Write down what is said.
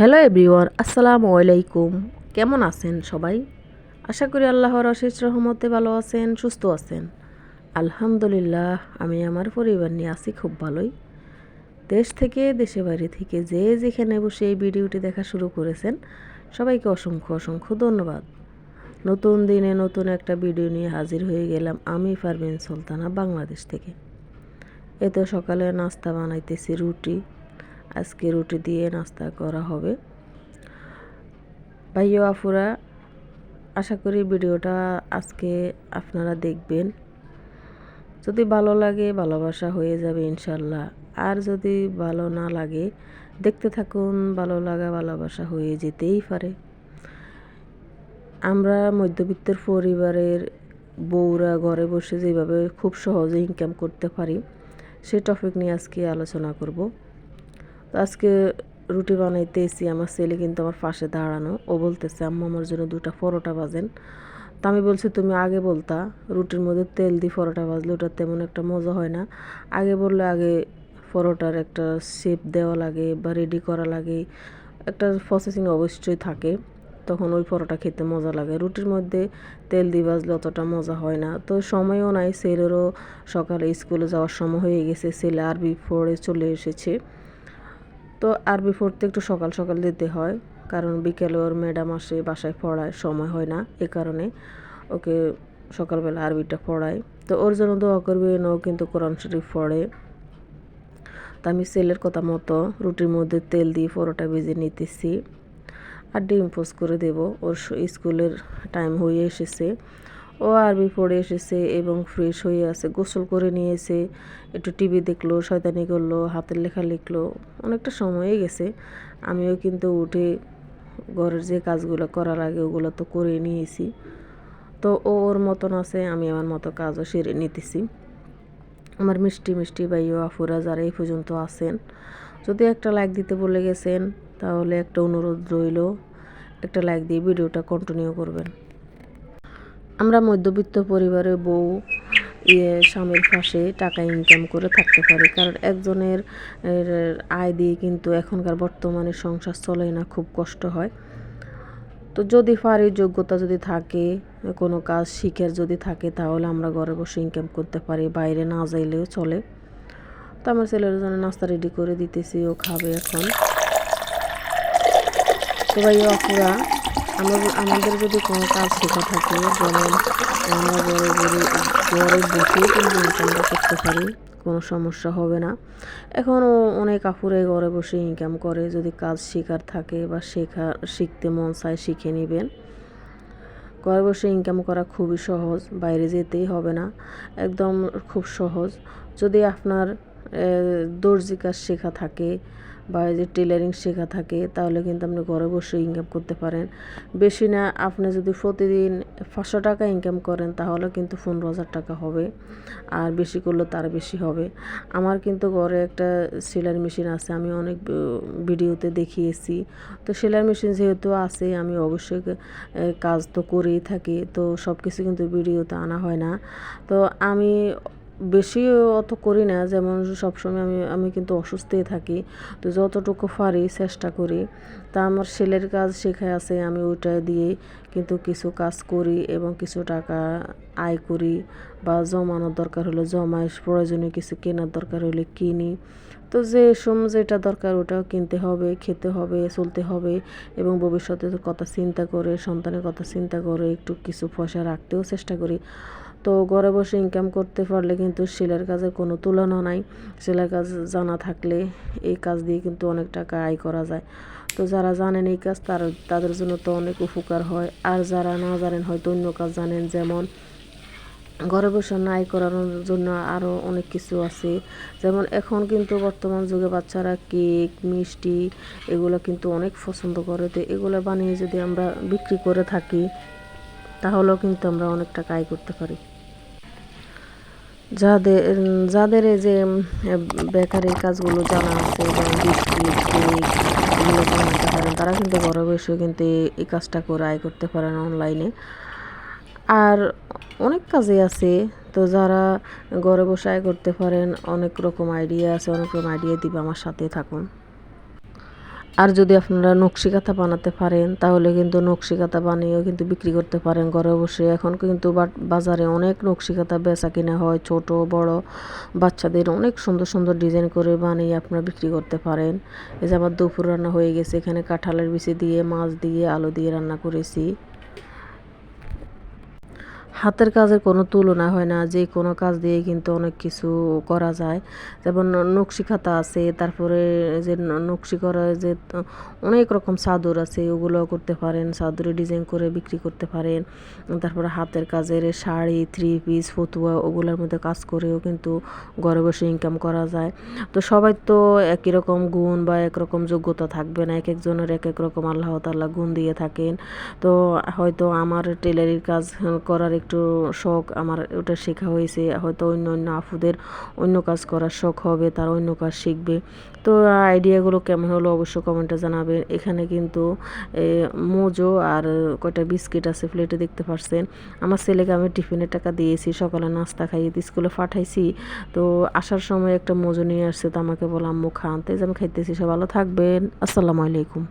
Hello everyone, আসসালামু আলাইকুম। কেমন আছেন সবাই? আশা করি আল্লাহর অশেষ রহমতে ভালো আছেন, সুস্থ আছেন। আলহামদুলিল্লাহ, আমি আমার পরিবার নিয়ে আছি খুব ভালোই। দেশ থেকে দেশে বাইরে থেকে যে যেখানে বসে এই ভিডিওটি দেখা শুরু করেছেন, সবাইকে অসংখ্য অসংখ্য ধন্যবাদ। নতুন দিনে নতুন একটা ভিডিও নিয়ে হাজির হয়ে গেলাম আমি পারভিন সুলতানা, বাংলাদেশ থেকে। এ তো সকালে নাস্তা বানাইতেছি রুটি। আজকে রুটি দিয়ে নাস্তা করা হবে। ভাইও আফুরা আশা করি ভিডিওটা আজকে আপনারা দেখবেন। যদি ভালো লাগে, ভালোবাসা হয়ে যাবে ইনশাল্লাহ। আর যদি ভালো না লাগে, দেখতে থাকুন, ভালো লাগা, ভালোবাসা হয়ে যেতেই পারে। আমরা মধ্যবিত্তের পরিবারের বউরা ঘরে বসে যেভাবে খুব সহজে ইনকাম করতে পারি, সে টপিক নিয়ে আজকে আলোচনা করব। তো আজকে রুটি বানাইতেছি, আমার ছেলে কিন্তু আমার পাশে দাঁড়ানো। ও বলতেছে, আম্মা, আমার জন্য দুটা পরোটা বাজেন তা আমি বলছি, তুমি আগে বলতা, রুটির মধ্যে তেল দিয়ে পরোটা বাজলে ওটা তেমন একটা মজা হয় না। আগে বললে আগে পরোটার একটা শেপ দেওয়া লাগে বা রেডি করা লাগে। একটা প্রসেসিং অবশ্যই থাকে, তখন ওই পরোটা খেতে মজা লাগে। রুটির মধ্যে তেল দিয়ে বাজলে অতটা মজা হয় না। তো সময়ও নাই, ছেলেরও সকালে স্কুলে যাওয়ার সময় হয়ে গেছে, ছেলে আরবি পড়ে চলে এসেছে। তো আরবি পড়তে একটু সকাল সকাল দিতে হয়। কারণ বিকেলে ওর ম্যাডাম আসে, বাসায় পড়ায়, সময় হয় না এ কারণে। ওকে সকালবেলা আরবিটা পড়ায়। তো ওর জন্য দোয়া করবে ও কিন্তু কোরআন শরীফ পড়ে। তা আমি সেলের কথা মতো রুটির মধ্যে তেল দিয়ে পরোটা ভেজে নিতেছি আর ডিম করে দেব। ওর স্কুলের টাইম হয়ে এসেছে। ও আরবি পড়ে এসেছে এবং ফ্রেশ হয়ে আছে, গোসল করে নিয়েছে, একটু টিভি দেখল, শয়তানি করল, হাতের লেখা লিখলো, অনেকটা সময় গেছে। আমিও কিন্তু উঠে ঘরের যে কাজগুলো করার আগে ওগুলো তো করে নিয়েছি। তো ও ওর মতন আছে, আমি আমার মতো কাজও সেরে নিতেছি। আমার মিষ্টি মিষ্টি ভাইও আফুরা যারা এই পর্যন্ত আছেন, যদি একটা লাইক দিতে বলে গেছেন, তাহলে একটা অনুরোধ রইল, একটা লাইক দিয়ে ভিডিওটা কন্টিনিউ করবেন। আমরা মধ্যবিত্ত পরিবারের বউ ইয়ে স্বামীর পাশে টাকা ইনকাম করে থাকতে পারি। কারণ একজনের আয় দিয়ে কিন্তু এখনকার বর্তমানে সংসার চলে না, খুব কষ্ট হয়। তো যদি পারি যোগ্যতা যদি থাকে, কোনো কাজ শিখের যদি থাকে, তাহলে আমরা ঘরে বসে ইনকাম করতে পারি, বাইরে না যাইলেও চলে। তো আমার ছেলের জন্য নাস্তা রেডি করে দিতেছি, ও খাবে এখন। তো ভাই অপুরা আমাদের আমাদের যদি কোনো কাজ শেখা থাকে, যেমন আমরা ঘরে ঘরে ঘরে বসেই কিন্তু ইনকামটা করতে পারি, কোনো সমস্যা হবে না। এখনও অনেক কাপুরে ঘরে বসে ইনকাম করে, যদি কাজ শেখার থাকে বা শেখা, শিখতে মন চায় শিখে নেবেন। ঘরে বসে ইনকাম করা খুবই সহজ, বাইরে যেতেই হবে না, একদম খুব সহজ। যদি আপনার দর্জি কাজ শেখা থাকে বা যে টেলারিং শেখা থাকে, তাহলে কিন্তু আপনি ঘরে বসে ইনকাম করতে পারেন। বেশি না, আপনি যদি প্রতিদিন পাঁচশো টাকা ইনকাম করেন, তাহলে কিন্তু পনেরো হাজার টাকা হবে। আর বেশি করলে তার বেশি হবে। আমার কিন্তু ঘরে একটা সেলাই মেশিন আছে, আমি অনেক ভিডিওতে দেখিয়েছি। তো সেলাই মেশিন যেহেতু আছে, আমি অবশ্যই কাজ তো করেই থাকি। তো সব কিছু কিন্তু ভিডিওতে আনা হয় না। তো আমি বেশি অত করি না। যেমন সবসময় আমি আমি কিন্তু অসুস্থই থাকি। তো যতটুকু পারি চেষ্টা করি। তা আমার সেলের কাজ শেখায় আছে, আমি ওইটা দিয়ে কিন্তু কিছু কাজ করি এবং কিছু টাকা আয় করি বা জমানোর দরকার হলে জমায় প্রয়োজনীয় কিছু কেনার দরকার হলে কিনি। তো যে সম যেটা দরকার ওটাও কিনতে হবে, খেতে হবে, চলতে হবে এবং ভবিষ্যতের কথা চিন্তা করে, সন্তানের কথা চিন্তা করে একটু কিছু পয়সা রাখতেও চেষ্টা করি। তো ঘরে বসে ইনকাম করতে পারলে কিন্তু সেলাইয়ের কাজে কোনো তুলনা নাই। সেলাইয়ের কাজ জানা থাকলে এই কাজ দিয়ে কিন্তু অনেক টাকা আয় করা যায়। তো যারা জানেন এই কাজ, তার, তাদের জন্য তো অনেক উপকার হয়। আর যারা না জানেন, হয়তো অন্য কাজ জানেন, যেমন ঘরে বসে আয় করানোর জন্য আরও অনেক কিছু আছে। যেমন এখন কিন্তু বর্তমান যুগে বাচ্চারা কেক, মিষ্টি এগুলো কিন্তু অনেক পছন্দ করে। তো এগুলো বানিয়ে যদি আমরা বিক্রি করে থাকি, তাহলেও কিন্তু আমরা অনেক টাকা আয় করতে পারি। যাদের যাদের এই যে বেকারের কাজগুলো জানা আছে এগুলো বানাতে পারেন, তারা কিন্তু ঘরে বসে কিন্তু এই কাজটা করে আয় করতে পারেন অনলাইনে আর অনেক কাজে আছে, তো যারা ঘরে বসে আয় করতে পারেন, অনেক রকম আইডিয়া আছে, অনেক রকম আইডিয়া দিবে আমার সাথে থাকুন। আর যদি আপনারা নকশি কাঁথা বানাতে পারেন, তাহলে কিন্তু নকশি কাঁথা বানিয়েও কিন্তু বিক্রি করতে পারেন ঘরে বসে। এখন কিন্তু বাজারে অনেক নকশি কাঁথা বেচা কিনা হয়, ছোট, বড় বাচ্চাদের অনেক সুন্দর সুন্দর ডিজাইন করে বানিয়ে আপনারা বিক্রি করতে পারেন। এই যে আমার দুপুর রান্না হয়ে গেছে, এখানে কাঁঠালের বিচি দিয়ে, মাছ দিয়ে, আলু দিয়ে রান্না করেছি। হাতের কাজের কোনো তুলনা হয় না, যে কোনো কাজ দিয়ে কিন্তু অনেক কিছু করা যায়। যেমন নকশি খাতা আছে, তারপরে যে নকশি করা যে অনেক রকম চাদর আছে, ওগুলো করতে পারেন চাদরে ডিজাইন করে বিক্রি করতে পারেন। তারপরে হাতের কাজের শাড়ি থ্রি পিস ফতুয়া, ওগুলোর মধ্যে কাজ করেও কিন্তু ঘরে বসে ইনকাম করা যায়। তো সবাই তো একই রকম গুণ বা একরকম যোগ্যতা থাকবে না এক একজনের এক এক রকম আল্লাহ তাল্লাহ গুণ দিয়ে থাকেন। তো হয়তো আমার টেলারির কাজ করার একটু শখ আমার ওটা শেখা হয়েছে, হয়তো অন্য অন্য আফুদের অন্য কাজ করার শখ হবে, তার অন্য কাজ শিখবে। তো আইডিয়াগুলো কেমন হলো অবশ্য কমেন্টে জানাবেন। এখানে কিন্তু মোজো আর কয়টা বিস্কিট আছে প্লেটে দেখতে পারছেন। আমার ছেলেকে আমি টিফিনের টাকা দিয়েছি, সকালে নাস্তা খাইয়ে স্কুলে পাঠাইছি। তো আসার সময় একটা মোজো নিয়ে আসছে, তো আমাকে বললাম আম্মু, খান তো এই যে আমি খাইতেছি সব ভালো থাকবেন। আসসালামু আলাইকুম।